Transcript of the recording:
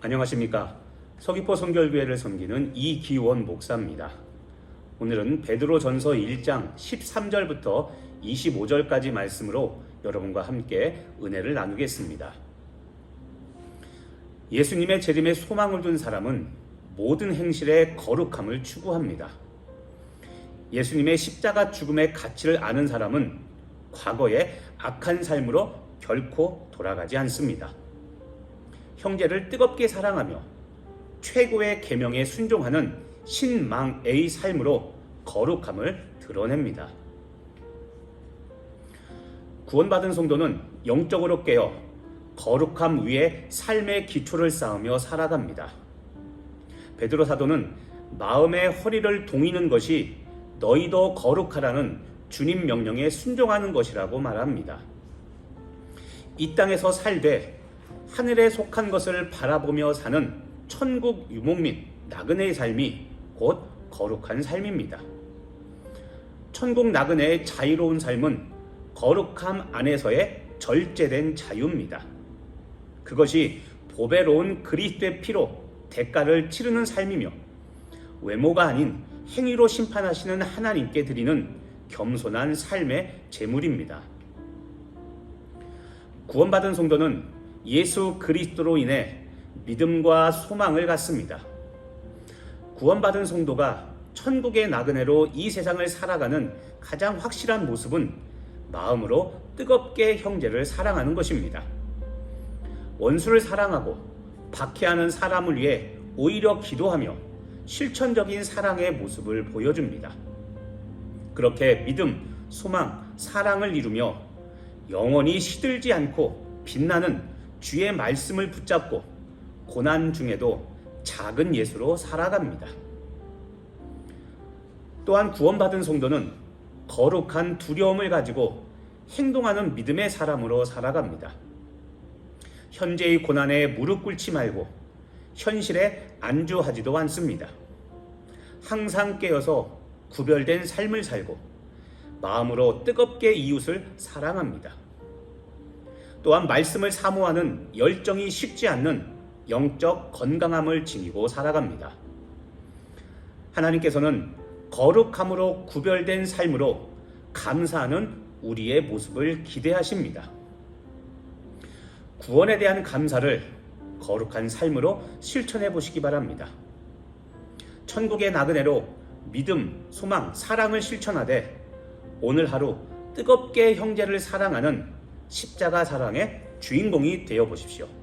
안녕하십니까. 서귀포 성결교회를 섬기는 이기원 목사입니다. 오늘은 베드로 전서 1장 13절부터 25절까지 말씀으로 여러분과 함께 은혜를 나누겠습니다. 예수님의 재림에 소망을 둔 사람은 모든 행실의 거룩함을 추구합니다. 예수님의 십자가 죽음의 가치를 아는 사람은 과거의 악한 삶으로 결코 돌아가지 않습니다. 형제를 뜨겁게 사랑하며 최고의 계명에 순종하는 신망의 삶으로 거룩함을 드러냅니다. 구원받은 성도는 영적으로 깨어 거룩함 위에 삶의 기초를 쌓으며 살아갑니다. 베드로 사도는 마음의 허리를 동이는 것이 너희도 거룩하라는 주님 명령에 순종하는 것이라고 말합니다. 이 땅에서 살되 하늘에 속한 것을 바라보며 사는 천국 유목민 나그네의 삶이 곧 거룩한 삶입니다. 천국 나그네의 자유로운 삶은 거룩함 안에서의 절제된 자유입니다. 그것이 보배로운 그리스도의 피로 대가를 치르는 삶이며 외모가 아닌 행위로 심판하시는 하나님께 드리는 겸손한 삶의 제물입니다. 구원받은 성도는 예수 그리스도로 인해 믿음과 소망을 갖습니다. 구원받은 성도가 천국의 나그네로 이 세상을 살아가는 가장 확실한 모습은 마음으로 뜨겁게 형제를 사랑하는 것입니다. 원수를 사랑하고 박해하는 사람을 위해 오히려 기도하며 실천적인 사랑의 모습을 보여줍니다. 그렇게 믿음, 소망, 사랑을 이루며 영원히 시들지 않고 빛나는 주의 말씀을 붙잡고 고난 중에도 작은 예수로 살아갑니다. 또한 구원받은 성도는 거룩한 두려움을 가지고 행동하는 믿음의 사람으로 살아갑니다. 현재의 고난에 무릎 꿇지 말고 현실에 안주하지도 않습니다. 항상 깨어서 구별된 삶을 살고 마음으로 뜨겁게 이웃을 사랑합니다. 또한 말씀을 사모하는 열정이 식지 않는 영적 건강함을 지니고 살아갑니다. 하나님께서는 거룩함으로 구별된 삶으로 감사하는 우리의 모습을 기대하십니다. 구원에 대한 감사를 거룩한 삶으로 실천해 보시기 바랍니다. 천국의 나그네로 믿음, 소망, 사랑을 실천하되 오늘 하루 뜨겁게 형제를 사랑하는 십자가 사랑의 주인공이 되어 보십시오.